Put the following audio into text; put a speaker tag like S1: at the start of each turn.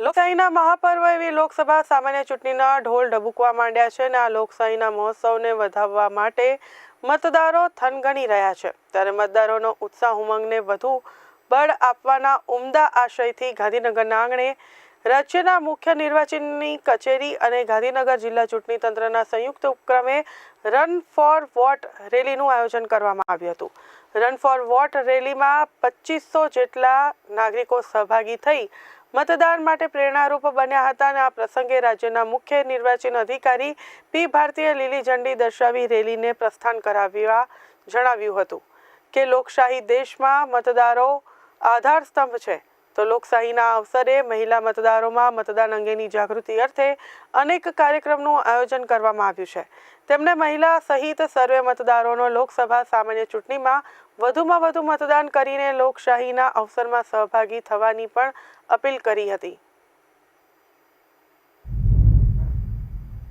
S1: લોકશાહીના મહાપર્વ એવી લોકસભા સામાન્ય ચૂંટણીના ઢોલ ઢબુકવા માંડ્યા છે અને આ લોકશાહીના મહોત્સવને વધાવવા માટે મતદારો થનગણી રહ્યા છે. ત્યારે મતદારોનો ઉત્સાહ ઉમંગને વધુ બળ આપવાના ઉમદા આશયથી ગાંધીનગરના આંગણે રાજ્યના મુખ્ય નિર્વાચનની કચેરી અને ગાંધીનગર જિલ્લા ચૂંટણી તંત્રના સંયુક્ત ઉપક્રમે રન ફોર વોટ રેલીનું આયોજન કરવામાં આવ્યું હતું. રન ફોર વોટ રેલીમાં પચીસો જેટલા નાગરિકો સહભાગી થઈ મતદાન માટે પ્રેરણારૂપ બન્યા હતા અને આ પ્રસંગે રાજ્યના મુખ્ય નિર્વાચન અધિકારી પી ભારતીય લીલી ઝંડી દર્શાવી રેલીને પ્રસ્થાન કરાવ્યા જણાવ્યું હતું કે લોકશાહી દેશમાં મતદારો આધાર સ્તંભ છે. તો લોકશાહીના અવસરે મહિલા મતદારોમાં મતદાન અંગેની જાગૃતિ અર્થે અનેક કાર્યક્રમનું આયોજન કરવામાં આવ્યું છે. તેમણે મહિલા સહિત સર્વે મતદારોનો લોકસભા સામાન્ય ચૂંટણીમાં વધુમાં વધુ મતદાન કરીને લોકશાહીના અવસરમાં સહભાગી થવાની પણ અપીલ કરી હતી.